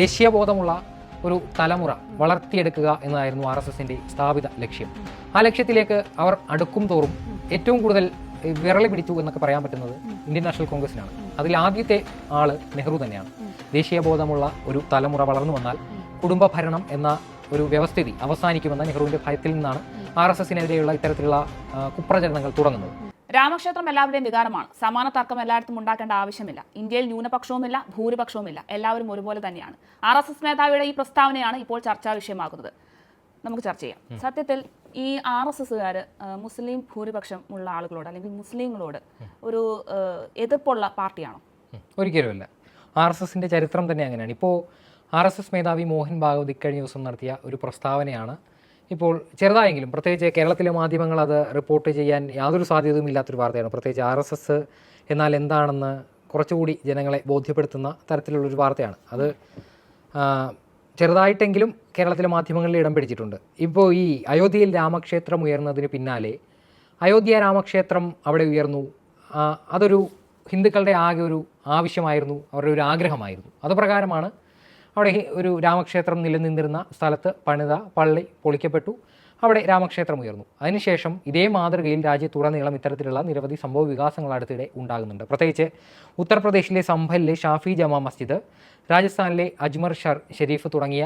ദേശീയബോധമുള്ള ഒരു തലമുറ വളർത്തിയെടുക്കുക എന്നതായിരുന്നു ആർ എസ് എസിന്റെ സ്ഥാപിത ലക്ഷ്യം. ആ ലക്ഷ്യത്തിലേക്ക് അവർ അടുക്കും തോറും ഏറ്റവും കൂടുതൽ വിരളി പിടിച്ചു എന്നൊക്കെ പറയാൻ പറ്റുന്നത് ഇന്ത്യൻ നാഷണൽ കോൺഗ്രസിനാണ് അതിൽ ആദ്യത്തെ ആൾ നെഹ്റു തന്നെയാണ്. ദേശീയബോധമുള്ള ഒരു തലമുറ വളർന്നു വന്നാൽ കുടുംബ ഭരണം എന്ന ഒരു വ്യവസ്ഥിതി അവസാനിക്കുമെന്ന നെഹ്റുവിന്റെ ഭയത്തിൽ നിന്നാണ് ആർ എസ് എസിനെതിരെയുള്ള ഇത്തരത്തിലുള്ള കുപ്രചരണങ്ങൾ തുടങ്ങുന്നത്. രാമക്ഷേത്രം എല്ലാവരുടെയും വികാരമാണ്. സമാന തർക്കം എല്ലായിടത്തും ഉണ്ടാക്കേണ്ട ആവശ്യമില്ല. ഇന്ത്യയിൽ ന്യൂനപക്ഷവുമില്ല ഭൂരിപക്ഷവുമില്ല. എല്ലാവരും ഒരുപോലെ തന്നെയാണ്. ആർ എസ് എസ് മേധാവിയുടെ ഈ പ്രസ്താവനയാണ് ഇപ്പോൾ ചർച്ചാ വിഷയമാകുന്നത്. നമുക്ക് ചർച്ച ചെയ്യാം. സത്യത്തിൽ ഈ ആർ എസ് എസ്സുകാർ മുസ്ലിം ഭൂരിപക്ഷം ഉള്ള ആളുകളോട് അല്ലെങ്കിൽ മുസ്ലിങ്ങളോട് ഒരു എതിർപ്പുള്ള പാർട്ടിയാണോ? ഒരിക്കലുമല്ല. ആർ എസ് എസിന്റെ ചരിത്രം തന്നെ അങ്ങനെയാണ്. ഇപ്പോൾ ആർ എസ് എസ് മേധാവി മോഹൻ ഭാഗവതി കഴിഞ്ഞ ദിവസം നടത്തിയ ഒരു പ്രസ്താവനയാണ് ഇപ്പോൾ ചെറുതായെങ്കിലും പ്രത്യേകിച്ച് കേരളത്തിലെ മാധ്യമങ്ങൾ അത് റിപ്പോർട്ട് ചെയ്യാൻ യാതൊരു സാധ്യതയും ഇല്ലാത്തൊരു വാർത്തയാണ്. പ്രത്യേകിച്ച് ആർ എസ് എസ് എന്നാൽ എന്താണെന്ന് കുറച്ചുകൂടി ജനങ്ങളെ ബോധ്യപ്പെടുത്തുന്ന തരത്തിലുള്ളൊരു വാർത്തയാണ്. അത് ചെറുതായിട്ടെങ്കിലും കേരളത്തിലെ മാധ്യമങ്ങളിൽ ഇടം പിടിച്ചിട്ടുണ്ട്. ഇപ്പോൾ ഈ അയോധ്യയിൽ രാമക്ഷേത്രം ഉയർന്നതിന് പിന്നാലെ അയോധ്യ രാമക്ഷേത്രം അവിടെ ഉയർന്നു. അതൊരു ഹിന്ദുക്കളുടെ ആകെ ഒരു ആവശ്യമായിരുന്നു അവരുടെ ഒരു ആഗ്രഹമായിരുന്നു. അത് പ്രകാരമാണ് അവിടെ ഒരു രാമക്ഷേത്രം നിലനിന്നിരുന്ന സ്ഥലത്ത് പണിത പള്ളി പൊളിക്കപ്പെട്ടു. അവിടെ രാമക്ഷേത്രം ഉയർന്നു. അതിനുശേഷം ഇതേ മാതൃകയിൽ രാജ്യത്തുടനീളം ഇത്തരത്തിലുള്ള നിരവധി സംഭവ വികാസങ്ങൾ അടുത്തിടെ ഉണ്ടാകുന്നുണ്ട്. പ്രത്യേകിച്ച് ഉത്തർപ്രദേശിലെ സംഭലിലെ ഷാഫി ജമാ മസ്ജിദ് രാജസ്ഥാനിലെ അജ്മർ ഷർ ഷെരീഫ് തുടങ്ങിയ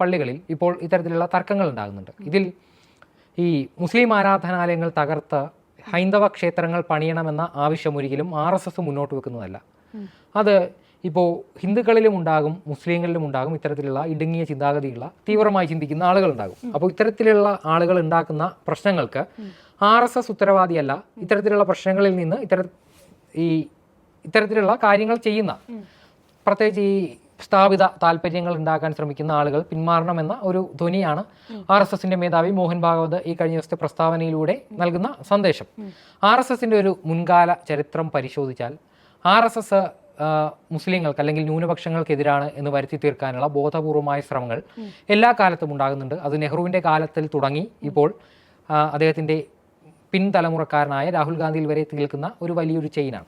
പള്ളികളിൽ ഇപ്പോൾ ഇത്തരത്തിലുള്ള തർക്കങ്ങൾ ഉണ്ടാകുന്നുണ്ട്. ഇതിൽ ഈ മുസ്ലിം ആരാധനാലയങ്ങൾ തകർത്ത് ഹൈന്ദവ ക്ഷേത്രങ്ങൾ പണിയണമെന്ന ആവശ്യം ഒരിക്കലും ആർ എസ് എസ് മുന്നോട്ട് വെക്കുന്നതല്ല. അത് ഇപ്പോൾ ഹിന്ദുക്കളിലും ഉണ്ടാകും മുസ്ലിങ്ങളിലും ഉണ്ടാകും ഇത്തരത്തിലുള്ള ഇടുങ്ങിയ ചിന്താഗതിയുള്ള തീവ്രമായി ചിന്തിക്കുന്ന ആളുകൾ ഉണ്ടാകും അപ്പോൾ ഇത്തരത്തിലുള്ള ആളുകൾ ഉണ്ടാക്കുന്ന പ്രശ്നങ്ങൾക്ക് ആർ എസ് എസ് ഉത്തരവാദിയല്ല. ഇത്തരത്തിലുള്ള പ്രശ്നങ്ങളിൽ നിന്ന് ഇത്തര ഈ ഇത്തരത്തിലുള്ള കാര്യങ്ങൾ ചെയ്യുന്ന പ്രത്യേകിച്ച് ഈ സ്ഥാപിത താല്പര്യങ്ങൾ ഉണ്ടാക്കാൻ ശ്രമിക്കുന്ന ആളുകൾ പിന്മാറണമെന്ന ഒരു ധ്വനിയാണ് ആർ എസ് എസിന്റെ മേധാവി മോഹൻ ഭാഗവത് ഈ കഴിഞ്ഞ ദിവസത്തെ പ്രസ്താവനയിലൂടെ നൽകുന്ന സന്ദേശം. ആർ എസ് എസിന്റെ ഒരു മുൻകാല ചരിത്രം പരിശോധിച്ചാൽ ആർ എസ് എസ് മുസ്ലിങ്ങൾക്ക് അല്ലെങ്കിൽ ന്യൂനപക്ഷങ്ങൾക്കെതിരാണ് എന്ന് വരുത്തി തീർക്കാനുള്ള ബോധപൂർവമായ ശ്രമങ്ങൾ എല്ലാ കാലത്തും ഉണ്ടാകുന്നുണ്ട്. അത് നെഹ്റുവിന്റെ കാലത്തിൽ തുടങ്ങി. ഇപ്പോൾ അദ്ദേഹത്തിന്റെ പിൻതലമുറക്കാരനായ രാഹുൽ ഗാന്ധിയിൽ വരെ തീർക്കുന്ന നിൽക്കുന്ന ഒരു വലിയൊരു ചെയിനാണ്.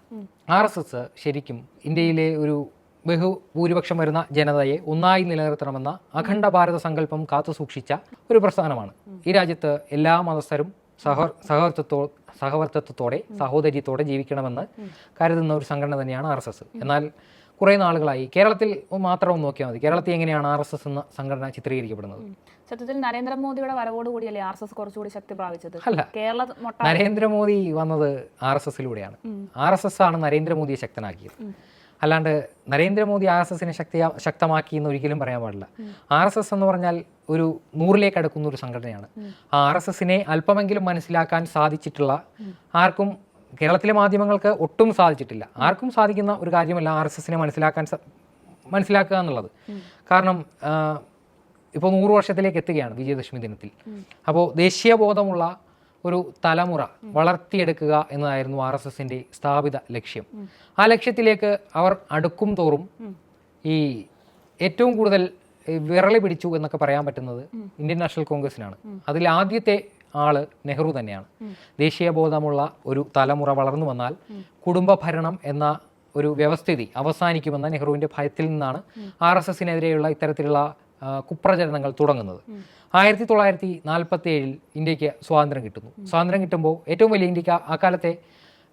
ആർ എസ് എസ് ശരിക്കും ഇന്ത്യയിലെ ഒരു ബഹുഭൂരിപക്ഷം വരുന്ന ജനതയെ ഒന്നായി നിലനിർത്തണമെന്ന അഖണ്ഡ ഭാരത സങ്കല്പം കാത്തുസൂക്ഷിച്ച ഒരു പ്രസ്ഥാനമാണ്. ഈ രാജ്യത്ത് എല്ലാ മതസ്ഥരും സഹ സഹവർത്തത്തോ സഹവർത്തത്വത്തോടെ സഹോദര്യത്തോടെ ജീവിക്കണമെന്ന് കരുതുന്ന ഒരു സംഘടന തന്നെയാണ് ആർ എസ് എസ്. എന്നാൽ കുറേ നാളുകളായി കേരളത്തിൽ മാത്രം നോക്കിയാൽ മതി. കേരളത്തിൽ എങ്ങനെയാണ് ആർ എസ് എസ് എന്ന സംഘടന ചിത്രീകരിക്കപ്പെടുന്നത്? സത്യത്തിൽ നരേന്ദ്രമോദിയുടെ വരവോടുകൂടിയല്ലേ ആർ എസ് എസ് കുറച്ചുകൂടി ശക്തി പ്രാപിച്ചത്? അല്ല. കേരള നരേന്ദ്രമോദി വന്നത് ആർ എസ് എസിലൂടെയാണ്. ആർ എസ് എസ് ആണ് നരേന്ദ്രമോദിയെ ശക്തനാക്കിയത്. അല്ലാണ്ട് നരേന്ദ്രമോദി ആർ എസ് എസിനെ ശക്തി ശക്തമാക്കി എന്ന് ഒരിക്കലും പറയാൻ പാടില്ല. ആർ എസ് എസ് എന്ന് പറഞ്ഞാൽ ഒരു നൂറിലേക്ക് അടുക്കുന്ന ഒരു സംഘടനയാണ്. ആ ആർ എസ് എസിനെ അല്പമെങ്കിലും മനസ്സിലാക്കാൻ സാധിച്ചിട്ടുള്ള ആർക്കും കേരളത്തിലെ മാധ്യമങ്ങൾക്ക് ഒട്ടും സാധിച്ചിട്ടില്ല. ആർക്കും സാധിക്കുന്ന ഒരു കാര്യമല്ല ആർ എസ് എസിനെ മനസ്സിലാക്കാൻ മനസ്സിലാക്കുക എന്നുള്ളത്. കാരണം ഇപ്പോൾ നൂറ് വർഷത്തിലേക്ക് എത്തുകയാണ് വിജയദശമി ദിനത്തിൽ. അപ്പോൾ ദേശീയബോധമുള്ള ഒരു തലമുറ വളർത്തിയെടുക്കുക എന്നതായിരുന്നു ആർ എസ് എസിന്റെ സ്ഥാപിത ലക്ഷ്യം. ആ ലക്ഷ്യത്തിലേക്ക് അവർ അടുക്കും തോറും ഈ ഏറ്റവും കൂടുതൽ വിരളി പിടിച്ചു എന്നൊക്കെ പറയാൻ പറ്റുന്നത് ഇന്ത്യൻ നാഷണൽ കോൺഗ്രസിനാണ് അതിൽ ആദ്യത്തെ ആൾ നെഹ്റു തന്നെയാണ്. ദേശീയബോധമുള്ള ഒരു തലമുറ വളർന്നു വന്നാൽ കുടുംബ ഭരണം എന്ന ഒരു വ്യവസ്ഥിതി അവസാനിക്കുമെന്ന നെഹ്റുവിന്റെ ഭയത്തിൽ നിന്നാണ് ആർ എസ് എസിനെതിരെയുള്ള ഇത്തരത്തിലുള്ള കുപ്രചരണങ്ങൾ തുടങ്ങുന്നത്. ആയിരത്തി തൊള്ളായിരത്തി നാൽപ്പത്തി ഏഴിൽ ഇന്ത്യയ്ക്ക് സ്വാതന്ത്ര്യം കിട്ടുന്നു. സ്വാതന്ത്ര്യം കിട്ടുമ്പോൾ ഏറ്റവും വലിയ ഇന്ത്യയ്ക്ക് ആ- ആ കാലത്തെ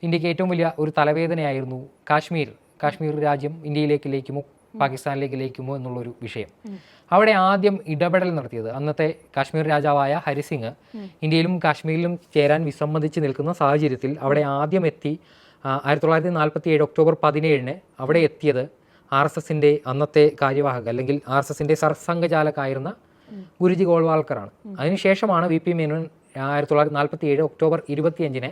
ഇന്ത്യയ്ക്ക് ഏറ്റവും വലിയ ഒരു തലവേദനയായിരുന്നു കാശ്മീർ. കാശ്മീർ രാജ്യം ഇന്ത്യയിലേക്ക് ലയിക്കുമോ പാകിസ്ഥാനിലേക്ക് ലയിക്കുമോ എന്നുള്ളൊരു വിഷയം. അവിടെ ആദ്യം ഇടപെടൽ നടത്തിയത് അന്നത്തെ കാശ്മീർ രാജാവായ ഹരിസിംഗ് ഇന്ത്യയിലും കാശ്മീരിലും ചേരാൻ വിസമ്മതിച്ച് നിൽക്കുന്ന സാഹചര്യത്തിൽ അവിടെ ആദ്യം എത്തി ആയിരത്തി തൊള്ളായിരത്തി നാൽപ്പത്തി ഏഴ് ഒക്ടോബർ പതിനേഴിന് അവിടെ എത്തിയത് ആർ എസ് എസിന്റെ അന്നത്തെ കാര്യവാഹക അല്ലെങ്കിൽ ആർ എസ് എസിന്റെ സർസംഘചാലകായിരുന്ന ഗുരുജി ഗോൾവാൾക്കറാണ്. അതിനുശേഷമാണ് വി പി മേനോൻ ആയിരത്തി തൊള്ളായിരത്തി നാൽപ്പത്തി ഏഴ് ഒക്ടോബർ ഇരുപത്തിയഞ്ചിന്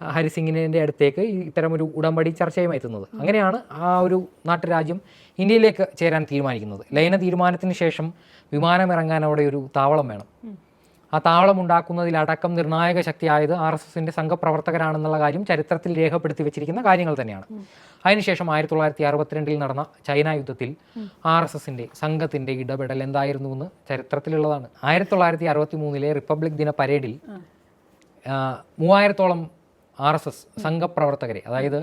ഹരിസിംഗിന്റെ അടുത്തേക്ക് ഇത്തരം ഒരു ഉടമ്പടി ചർച്ചയുമായി എത്തുന്നത്. അങ്ങനെയാണ് ആ ഒരു നാട്ടുരാജ്യം ഇന്ത്യയിലേക്ക് ചേരാൻ തീരുമാനിക്കുന്നത്. ലയന തീരുമാനത്തിന് ശേഷം വിമാനമിറങ്ങാൻ അവിടെ ഒരു താവളം വേണം. ആ താവളം ഉണ്ടാക്കുന്നതിലടക്കം നിർണായക ശക്തിയായത് ആർ എസ് എസിന്റെ സംഘപ്രവർത്തകരാണെന്നുള്ള കാര്യം ചരിത്രത്തിൽ രേഖപ്പെടുത്തി വെച്ചിരിക്കുന്ന കാര്യങ്ങൾ തന്നെയാണ്. അതിനുശേഷം ആയിരത്തി തൊള്ളായിരത്തി അറുപത്തിരണ്ടിൽ നടന്ന ചൈന യുദ്ധത്തിൽ ആർ എസ് എസിന്റെ സംഘത്തിന്റെ ഇടപെടൽ എന്തായിരുന്നു എന്ന് ചരിത്രത്തിലുള്ളതാണ്. ആയിരത്തി തൊള്ളായിരത്തി അറുപത്തി മൂന്നിലെ റിപ്പബ്ലിക് ദിന പരേഡിൽ മൂവായിരത്തോളം ആർ എസ് എസ് സംഘപ്രവർത്തകരെ അതായത്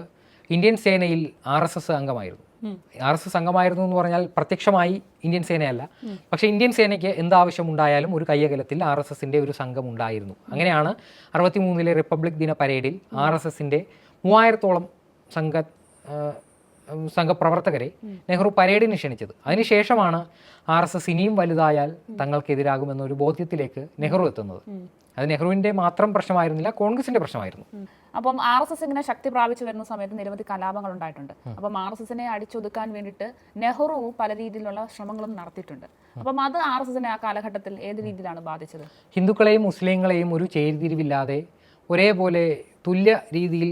ഇന്ത്യൻ സേനയിൽ ആർ എസ് എസ് അംഗമായിരുന്നു. ആർ എസ് എസ് അംഗമായിരുന്നു എന്ന് പറഞ്ഞാൽ പ്രത്യക്ഷമായി ഇന്ത്യൻ സേനയല്ല. പക്ഷേ ഇന്ത്യൻ സേനയ്ക്ക് എന്താവശ്യമുണ്ടായാലും ഒരു കയ്യകലത്തിൽ ആർ എസ് എസിന്റെ ഒരു സംഘം ഉണ്ടായിരുന്നു അങ്ങനെയാണ് അറുപത്തി മൂന്നിലെ റിപ്പബ്ലിക് ദിന പരേഡിൽ ആർ എസ് എസിന്റെ മൂവായിരത്തോളം സംഘ സംഘപ്രവർത്തകരെ നെഹ്റു പരേഡിന് ക്ഷണിച്ചത്. അതിനുശേഷമാണ് ആർ എസ് എസ് ഇനിയും വലുതായാൽ തങ്ങൾക്കെതിരാകുമെന്നൊരു ബോധ്യത്തിലേക്ക് നെഹ്റു എത്തുന്നത്. അത് നെഹ്റുവിന്റെ മാത്രം പ്രശ്നമായിരുന്നില്ല കോൺഗ്രസിന്റെ പ്രശ്നമായിരുന്നു. അപ്പം ആർ എസ് എസ് ഇങ്ങനെ ശക്തി പ്രാപിച്ചു വരുന്ന സമയത്ത് നിരവധി കലാപങ്ങൾ ഉണ്ടായിട്ടുണ്ട് അപ്പം ആർ എസ് എസിനെ അടിച്ചൊതുക്കാൻ വേണ്ടിയിട്ട് നെഹ്റു പല രീതിയിലുള്ള ശ്രമങ്ങളും നടത്തിയിട്ടുണ്ട്. അപ്പം അത് ആർ എസ് എസിനെ ആ കാലഘട്ടത്തിൽ ഏത് രീതിയിലാണ് ബാധിച്ചത്? ഹിന്ദുക്കളെയും മുസ്ലിങ്ങളെയും ഒരു ചേരിതിരിവില്ലാതെ ഒരേപോലെ തുല്യ രീതിയിൽ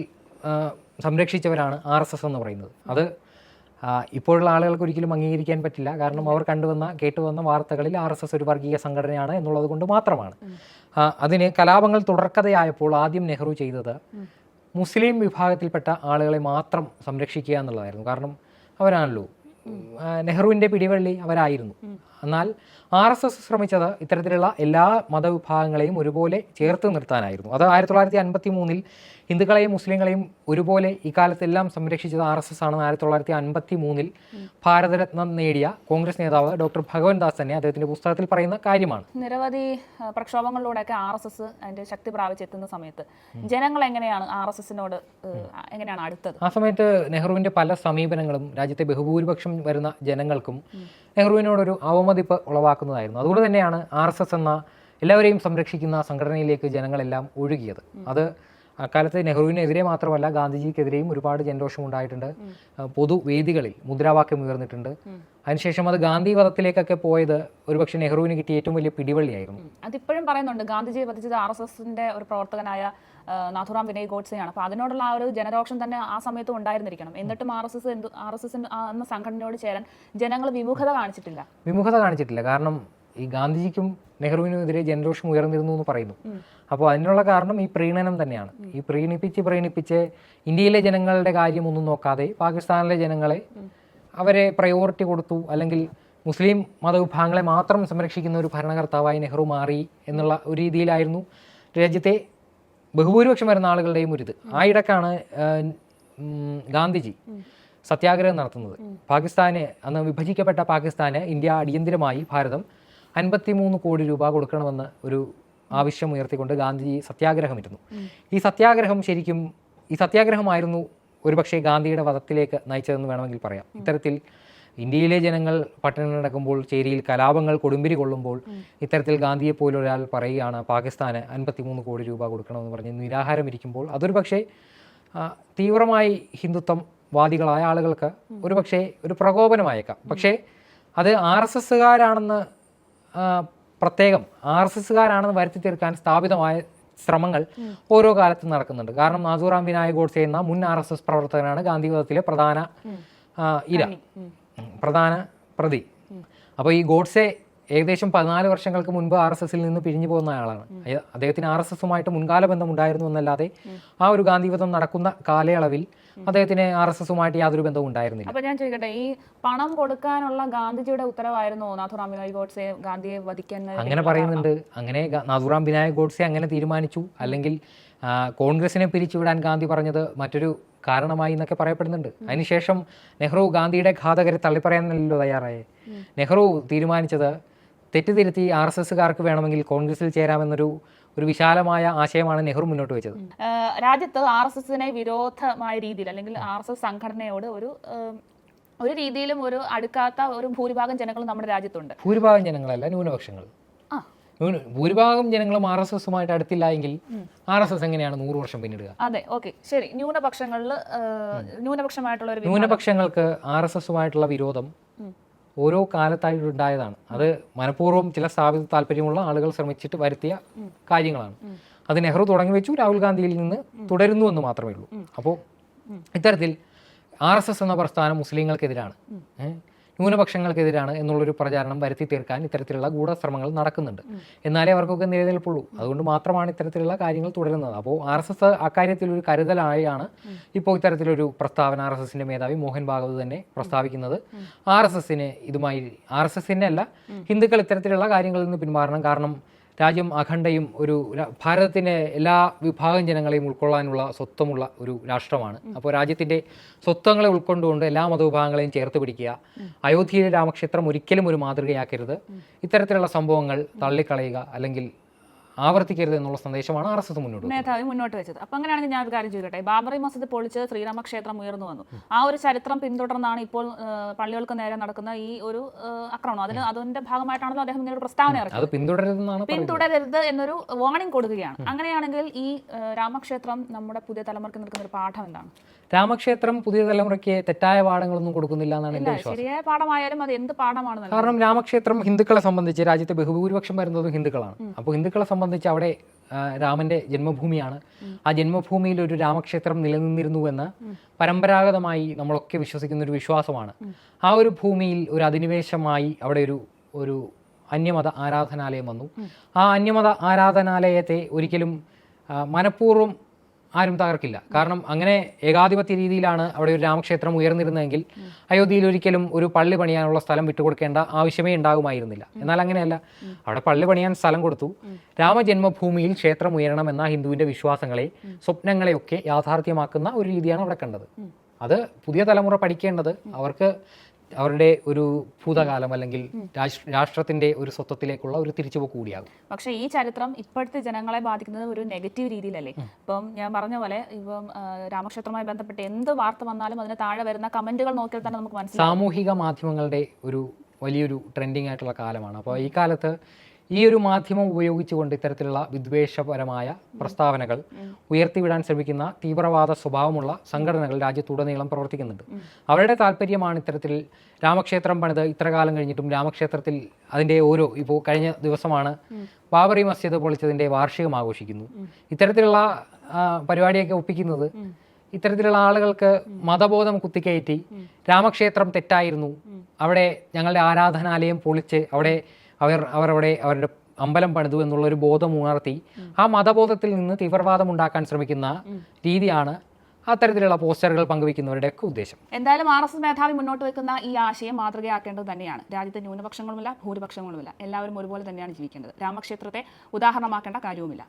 സംരക്ഷിച്ചവരാണ് ആർ എസ് എസ് എന്ന് പറയുന്നത്. അത് ഇപ്പോഴുള്ള ആളുകൾക്ക് ഒരിക്കലും അംഗീകരിക്കാൻ പറ്റില്ല. കാരണം അവർ കണ്ടുവന്ന കേട്ടുവന്ന വാർത്തകളിൽ ആർ എസ് എസ് ഒരു വർഗീയ സംഘടനയാണ് എന്നുള്ളത് കൊണ്ട് മാത്രമാണ്. അതിന് കലാപങ്ങൾ തുടർക്കഥയായപ്പോൾ ആദ്യം നെഹ്റു ചെയ്തത് മുസ്ലിം വിഭാഗത്തിൽപ്പെട്ട ആളുകളെ മാത്രം സംരക്ഷിക്കുക എന്നുള്ളതായിരുന്നു. കാരണം അവരാണല്ലോ. നെഹ്റുവിന്റെ പിടിവള്ളി അവരായിരുന്നു. എന്നാൽ ആർ എസ് എസ് ശ്രമിച്ചത് ഇത്തരത്തിലുള്ള എല്ലാ മതവിഭാഗങ്ങളെയും ഒരുപോലെ ചേർത്ത് നിർത്താനായിരുന്നു. അത് ആയിരത്തി തൊള്ളായിരത്തി അൻപത്തി മൂന്നിൽ ഹിന്ദുക്കളെയും മുസ്ലിങ്ങളെയും ഒരുപോലെ ഇക്കാലത്തെല്ലാം സംരക്ഷിച്ചത് ആർ എസ് എസ് ആണെന്ന് ആയിരത്തി തൊള്ളായിരത്തി അൻപത്തി മൂന്നിൽ ഭാരതരത്നം നേടിയ കോൺഗ്രസ് നേതാവ് ഡോക്ടർ ഭഗവൻ ദാസ് തന്നെ അദ്ദേഹത്തിന്റെ പുസ്തകത്തിൽ പറയുന്ന കാര്യമാണ്. നിരവധി പ്രക്ഷോഭങ്ങളിലൂടെ പ്രക്ഷോഭങ്ങളിലൂടെയൊക്കെ ആർ എസ് എസ് അതിന്റെ ശക്തി പ്രാപിച്ചെത്തുന്ന സമയത്ത് ജനങ്ങൾ എങ്ങനെയാണ് ആർ എസ് എസിനോട് എങ്ങനെയാണ് അടുത്തത്? ആ സമയത്ത് നെഹ്റുവിന്റെ പല സമീപനങ്ങളും രാജ്യത്തെ ബഹുഭൂരിപക്ഷം വരുന്ന ജനങ്ങൾക്കും നെഹ്റുവിനോടൊരു അവമതിപ്പ് ഉളവാക്കുന്നതായിരുന്നു. അതുകൊണ്ട് തന്നെയാണ് ആർ എസ് എസ് എന്ന എല്ലാവരെയും സംരക്ഷിക്കുന്ന സംഘടനയിലേക്ക് ജനങ്ങളെല്ലാം ഒഴുകിയത്. അത് അക്കാലത്ത് നെഹ്റുവിനെതിരെ മാത്രമല്ല ഗാന്ധിജിക്കെതിരെയും ഒരുപാട് ജനരോഷം ഉണ്ടായിട്ടുണ്ട്. പൊതുവേദികളിൽ മുദ്രാവാക്യം ഉയർന്നിട്ടുണ്ട്. അതിനുശേഷം അത് ഗാന്ധി വധത്തിലേക്കൊക്കെ പോയത് ഒരുപക്ഷെ നെഹ്റുവിന് കിട്ടിയ ഏറ്റവും വലിയ പിടിവള്ളിയായിരുന്നു. അതിപ്പോഴും പറയുന്നുണ്ട് ഗാന്ധിജി വധിച്ചത് ആർ എസ് എസിന്റെ ഒരു പ്രവർത്തകനായ നാഥുറാം വിനയ് ഗോഡ്സെയാണ് അപ്പോൾ അതിനോടുള്ള ആ ഒരു ജനരോഷം തന്നെ ആ സമയത്ത് ഉണ്ടായിരുന്നിരിക്കണം. എന്നിട്ടും ആർ എസ് എസ് എന്ത് ആർ എസ് എസ് എന്ന സംഘടനയോട് ചേരാൻ ജനങ്ങൾ വിമുഖത കാണിച്ചിട്ടില്ല. വിമുഖത കാണിച്ചിട്ടില്ല. കാരണം ഈ ഗാന്ധിജിക്കും നെഹ്റുവിനുമെതിരെ ജനരോഷം ഉയർന്നിരുന്നു എന്ന് പറയുന്നു. അപ്പോൾ അതിനുള്ള കാരണം ഈ പ്രീണനം തന്നെയാണ്. ഈ പ്രീണിപ്പിച്ച് പ്രീണിപ്പിച്ച് ഇന്ത്യയിലെ ജനങ്ങളുടെ കാര്യമൊന്നും നോക്കാതെ പാകിസ്ഥാനിലെ ജനങ്ങളെ അവരെ പ്രയോറിറ്റി കൊടുത്തു. അല്ലെങ്കിൽ മുസ്ലിം മതവിഭാഗങ്ങളെ മാത്രം സംരക്ഷിക്കുന്ന ഒരു ഭരണകർത്താവായി നെഹ്റു മാറി എന്നുള്ള ഒരു രീതിയിലായിരുന്നു രാജ്യത്തെ ബഹുഭൂരിപക്ഷം വരുന്ന ആളുകളുടെയും ഒരു ഇത്. ആ ഇടക്കാണ് ഗാന്ധിജി സത്യാഗ്രഹം നടത്തുന്നത്. പാകിസ്ഥാന് അന്ന് വിഭജിക്കപ്പെട്ട പാകിസ്ഥാന് ഇന്ത്യ അടിയന്തിരമായി ഭാരതം അൻപത്തിമൂന്ന് കോടി രൂപ കൊടുക്കണമെന്ന് ഒരു ആവശ്യം ഉയർത്തിക്കൊണ്ട് ഗാന്ധിജി സത്യാഗ്രഹമിരുന്നു. ഈ സത്യാഗ്രഹം ശരിക്കും ഈ സത്യാഗ്രഹമായിരുന്നു ഒരുപക്ഷെ ഗാന്ധിയുടെ വധത്തിലേക്ക് നയിച്ചതെന്ന് വേണമെങ്കിൽ പറയാം. ഇത്തരത്തിൽ ഇന്ത്യയിലെ ജനങ്ങൾ പട്ടിണി നടക്കുമ്പോൾ ചേരിയിൽ കലാപങ്ങൾ കൊടുമ്പിരി കൊള്ളുമ്പോൾ ഇത്തരത്തിൽ ഗാന്ധിയെ പോലെ ഒരാൾ പറയുകയാണ് പാകിസ്ഥാന് അൻപത്തിമൂന്ന് കോടി രൂപ കൊടുക്കണമെന്ന് പറഞ്ഞ് നിരാഹാരം ഇരിക്കുമ്പോൾ അതൊരു പക്ഷേ തീവ്രമായി ഹിന്ദുത്വം വാദികളായ ആളുകൾക്ക് ഒരു പക്ഷേ ഒരു പ്രകോപനമായേക്കാം. പക്ഷേ അത് ആർ എസ് എസ്സുകാരാണെന്ന് പ്രത്യേകം ആർ എസ് എസ്സുകാരാണെന്ന് വരുത്തി തീർക്കാൻ സ്ഥാപിതമായ ശ്രമങ്ങൾ ഓരോ കാലത്തും നടക്കുന്നുണ്ട്. കാരണം നാഥുറാം വിനായക് ഗോഡ്സെ എന്ന മുൻ ആർ എസ് എസ് പ്രവർത്തകനാണ് ഗാന്ധിവധത്തിലെ പ്രധാന ഇര. പ്രധാന പ്രതി. അപ്പോൾ ഈ ഗോഡ്സെ ഏകദേശം പതിനാല് വർഷങ്ങൾക്ക് മുൻപ് ആർ എസ് എസിൽ നിന്ന് പിരിഞ്ഞു പോകുന്ന ആളാണ്. അദ്ദേഹത്തിന് ആർ എസ് എസുമായിട്ട് മുൻകാല ബന്ധം ഉണ്ടായിരുന്നു എന്നല്ലാതെ ആ ഒരു ഗാന്ധിവധം നടക്കുന്ന കാലയളവിൽ അദ്ദേഹത്തിന് ആർ എസ് എസുമായിട്ട് യാതൊരു ബന്ധവും ഉണ്ടായിരുന്നില്ല. അപ്പൊ ഞാൻ ചോദിക്കട്ടെ ഈ പണം കൊടുക്കാനുള്ള ഗാന്ധിജിയുടെ ഉത്തരവായിരുന്നോ നാഥുറാം വിനായക് ഗോഡ്സെ ഗാന്ധിയെ വധിക്കാൻ അങ്ങനെ പറയുന്നുണ്ട്. അങ്ങനെ നാഥുറാം വിനായക് ഗോഡ്സെ അങ്ങനെ തീരുമാനിച്ചു. അല്ലെങ്കിൽ കോൺഗ്രസിനെ പിരിച്ചുവിടാൻ ഗാന്ധി പറഞ്ഞത് മറ്റൊരു കാരണമായി എന്നൊക്കെ പറയപ്പെടുന്നുണ്ട്. അതിനുശേഷം നെഹ്റു ഗാന്ധിയുടെ ഘാതകരെ തള്ളിപ്പറയാനല്ലോ തയ്യാറായി. നെഹ്റു തീരുമാനിച്ചത് തെറ്റിതിരുത്തി ആർ എസ് എസ്സുകാർക്ക് വേണമെങ്കിൽ കോൺഗ്രസിൽ ചേരാമെന്നൊരു ഒരു വിശാലമായ ആശയമാണ് നെഹ്റു മുന്നോട്ട് വെച്ചത്. രാജ്യത്ത് ആർ എസ് എസിനെ വിരോധമായ രീതിയിൽ അല്ലെങ്കിൽ ആർ എസ് എസ് സംഘടനയോട് ഒരു ഒരു രീതിയിലും ഒരു അടുക്കാത്ത ഒരു ഭൂരിഭാഗം ജനങ്ങൾ നമ്മുടെ രാജ്യത്തുണ്ട്. ഭൂരിഭാഗം ജനങ്ങളല്ല ന്യൂനപക്ഷങ്ങൾ. ഭൂരിഭാഗം ജനങ്ങളും ആർ എസ് എസുമായിട്ട് അടുത്തില്ല എങ്കിൽ ആർ എസ് എസ് എങ്ങനെയാണ് നൂറ് വർഷം പിന്നിടുക? അതെ ഓക്കെ. ശരി. ന്യൂനപക്ഷങ്ങളിൽ ന്യൂനപക്ഷമായിട്ടുള്ള ന്യൂനപക്ഷങ്ങൾക്ക് ആർ എസ് എസുമായിട്ടുള്ള വിരോധം ഓരോ കാലത്തായിട്ട് ഉണ്ടായതാണ്. അത് മനഃപൂർവം ചില സ്ഥാപിത താല്പര്യമുള്ള ആളുകൾ ശ്രമിച്ചിട്ട് വരുത്തിയ കാര്യങ്ങളാണ്. അത് നെഹ്റു തുടങ്ങി വെച്ചു രാഹുൽ ഗാന്ധിയിൽ നിന്ന് തുടരുന്നു എന്ന് മാത്രമേ ഉള്ളൂ. അപ്പോൾ ഇത്തരത്തിൽ ആർ എസ് എസ് എന്ന പ്രസ്ഥാനം മുസ്ലിങ്ങൾക്കെതിരാണ്? ന്യൂനപക്ഷങ്ങൾക്കെതിരാണ് എന്നുള്ളൊരു പ്രചാരണം വരുത്തി തീർക്കാൻ ഇത്തരത്തിലുള്ള ഗൂഢശ്രമങ്ങൾ നടക്കുന്നുണ്ട്. എന്നാലേ അവർക്കൊക്കെ നിലനിൽപ്പുള്ളൂ. അതുകൊണ്ട് മാത്രമാണ് ഇത്തരത്തിലുള്ള കാര്യങ്ങൾ തുടരുന്നത്. അപ്പോൾ ആർ എസ് എസ് അക്കാര്യത്തിൽ ഒരു കരുതലായാണ് ഇപ്പോൾ ഇത്തരത്തിലൊരു പ്രസ്താവന ആർ എസ് എസിന്റെ മേധാവി മോഹൻ ഭാഗവത് തന്നെ പ്രസ്താവിക്കുന്നത്. ആർ എസ് എസിന് ഇതുമായി ആർ എസ് എസിനെ അല്ല ഹിന്ദുക്കൾ ഇത്തരത്തിലുള്ള കാര്യങ്ങളിൽ നിന്ന് പിന്മാറണം. കാരണം രാജ്യം അഖണ്ഡയും ഒരു ഭാരതത്തിന്റെ എല്ലാ വിഭാഗം ജനങ്ങളെയും ഉൾക്കൊള്ളാനുള്ള സ്വത്വമുള്ള ഒരു രാഷ്ട്രമാണ്. അപ്പോൾ രാജ്യത്തിന്റെ സ്വത്വങ്ങളെ ഉൾക്കൊണ്ടുകൊണ്ട് എല്ലാ മതവിഭാഗങ്ങളെയും ചേർത്ത് പിടിക്കുക അയോധ്യയിലെ രാമക്ഷേത്രം ഒരിക്കലും ഒരു മാതൃകയാക്കരുത്. ഇത്തരത്തിലുള്ള സംഭവങ്ങൾ തള്ളിക്കളയുക അല്ലെങ്കിൽ ആവർത്തിക്കരുത് എന്നുള്ള സന്ദേശമാണ് ആർ എസ് എസ് മുന്നോട്ട്. മേധാവി മുന്നോട്ട് വെച്ചത്. അപ്പൊ അങ്ങനെയാണെങ്കിൽ ഞാൻ ഒരു കാര്യം ചോദിക്കട്ടെ? ബാബറി മസ്ജിദ് പൊളിച്ച് ശ്രീരാമക്ഷേത്രം ഉയർന്നു വന്നു. ആ ഒരു ചരിത്രം പിന്തുടർന്നാണ് ഇപ്പോൾ പള്ളികൾക്ക് നേരെ നടക്കുന്ന ഈ ഒരു ആക്രമണം. അതിന് അതിന്റെ ഭാഗമായിട്ടാണല്ലോ അദ്ദേഹം ഇങ്ങനെ ഒരു പ്രസ്താവന ഇറക്കിയത്. പറയുന്നത്. പിന്തുടരരുത് എന്നൊരു വാർണിംഗ് കൊടുക്കുകയാണ്. അങ്ങനെയാണെങ്കിൽ ഈ രാമക്ഷേത്രം നമ്മുടെ പുതിയ തലമുറയ്ക്ക് നിൽക്കുന്ന ഒരു പാഠം എന്താണ്? രാമക്ഷേത്രം പുതിയ തലമുറയ്ക്ക് തെറ്റായ പാഠങ്ങളൊന്നും കൊടുക്കുന്നില്ല എന്നാണ് എന്റെ വിശ്വാസം. ശരിയായ പാഠമായാലും അത് എന്ത് പാഠമാണ് കാരണം രാമക്ഷേത്രം ഹിന്ദുക്കളെ സംബന്ധിച്ച് രാജ്യത്തെ ബഹുഭൂരിപക്ഷം വരുന്നതും ഹിന്ദുക്കളാണ്. അപ്പോൾ ഹിന്ദുക്കളെ സംബന്ധിച്ച് അവിടെ രാമന്റെ ജന്മഭൂമിയാണ്. ആ ജന്മഭൂമിയിൽ ഒരു രാമക്ഷേത്രം നിലനിന്നിരുന്നുവെന്ന് പരമ്പരാഗതമായി നമ്മളൊക്കെ വിശ്വസിക്കുന്ന ഒരു വിശ്വാസമാണ്. ആ ഒരു ഭൂമിയിൽ ഒരു അധിനിവേശമായി അവിടെ ഒരു ഒരു അന്യമത ആരാധനാലയം വന്നു. ആ അന്യമത ആരാധനാലയത്തെ ഒരിക്കലും മനഃപൂർവം ആരും തകർക്കില്ല. കാരണം അങ്ങനെ ഏകാധിപത്യ രീതിയിലാണ് അവിടെ ഒരു രാമക്ഷേത്രം ഉയർന്നിരുന്നതെങ്കിൽ അയോധ്യയിൽ ഒരിക്കലും ഒരു പള്ളി പണിയാനുള്ള സ്ഥലം വിട്ടുകൊടുക്കേണ്ട ആവശ്യമേ ഉണ്ടാകുമായിരുന്നില്ല. എന്നാൽ അങ്ങനെയല്ല. അവിടെ പള്ളി പണിയാൻ സ്ഥലം കൊടുത്തു. രാമജന്മഭൂമിയിൽ ക്ഷേത്രം ഉയരണം എന്ന ഹിന്ദുവിന്റെ വിശ്വാസങ്ങളെ സ്വപ്നങ്ങളെയൊക്കെ യാഥാർത്ഥ്യമാക്കുന്ന ഒരു രീതിയാണ് അവിടെ കണ്ടത്. അത് പുതിയ തലമുറ പഠിക്കേണ്ടത്. അവർക്ക് അവരുടെ ഒരു ഭൂതകാലം അല്ലെങ്കിൽ രാഷ്ട്രത്തിന്റെ ഒരു സ്വത്വത്തിലേക്കുള്ള ഒരു തിരിച്ചുപോ കൂടിയാകും പക്ഷെ ഈ ചരിത്രം ഇപ്പോഴത്തെ ജനങ്ങളെ ബാധിക്കുന്നത് ഒരു നെഗറ്റീവ് രീതിയിലല്ലേ? ഇപ്പം ഞാൻ പറഞ്ഞ പോലെ ഇപ്പം രാമക്ഷേത്രമായി രാമക്ഷേത്രവുമായി ബന്ധപ്പെട്ട് എന്ത് വാർത്ത വന്നാലും അതിന് താഴെ വരുന്ന കമന്റുകൾ നോക്കിയാൽ തന്നെ നമുക്ക് മനസ്സിലാക്കാം സാമൂഹിക മാധ്യമങ്ങളുടെ ഒരു വലിയൊരു ട്രെൻഡിങ് ആയിട്ടുള്ള കാലമാണ്. അപ്പോൾ ഈ കാലത്ത് ഈ ഒരു മാധ്യമം ഉപയോഗിച്ചുകൊണ്ട് ഇത്തരത്തിലുള്ള വിദ്വേഷപരമായ പ്രസ്താവനകൾ ഉയർത്തിവിടാൻ ശ്രമിക്കുന്ന തീവ്രവാദ സ്വഭാവമുള്ള സംഘടനകൾ രാജ്യത്തുടനീളം പ്രവർത്തിക്കുന്നുണ്ട്. അവരുടെ താല്പര്യമാണ് ഇത്തരത്തിൽ രാമക്ഷേത്രം പണിത് ഇത്ര കാലം കഴിഞ്ഞിട്ടും രാമക്ഷേത്രത്തിൽ അതിന്റെ ഓരോ ഇപ്പോൾ കഴിഞ്ഞ ദിവസമാണ് ബാബറി മസ്ജിദ് പൊളിച്ചതിന്റെ വാർഷികം ആഘോഷിക്കുന്നു. ഇത്തരത്തിലുള്ള പരിപാടിയൊക്കെ ഒപ്പിക്കുന്നത് ഇത്തരത്തിലുള്ള ആളുകൾക്ക് മതബോധം കുത്തിക്കയറ്റി രാമക്ഷേത്രം തെറ്റായിരുന്നു. അവിടെ ഞങ്ങളുടെ ആരാധനാലയം പൊളിച്ച് അവിടെ അവർ അവരവിടെ അവരുടെ അമ്പലം പണിതു എന്നുള്ളൊരു ബോധം ഉണർത്തി ആ മതബോധത്തിൽ നിന്ന് തീവ്രവാദം ഉണ്ടാക്കാൻ ശ്രമിക്കുന്ന രീതിയാണ് അത്തരത്തിലുള്ള പോസ്റ്ററുകൾ പങ്കുവയ്ക്കുന്നവരുടെയൊക്കെ ഉദ്ദേശം. എന്തായാലും ആർ എസ് എസ് മേധാവി മുന്നോട്ട് വെക്കുന്ന ഈ ആശയം മാതൃകയാക്കേണ്ടത് തന്നെയാണ്. രാജ്യത്തെ ന്യൂനപക്ഷങ്ങളുമില്ല ഭൂരിപക്ഷങ്ങളുമില്ല. എല്ലാവരും ഒരുപോലെ തന്നെയാണ് ജീവിക്കേണ്ടത്. രാമക്ഷേത്രത്തെ ഉദാഹരണമാക്കേണ്ട കാര്യവുമില്ല.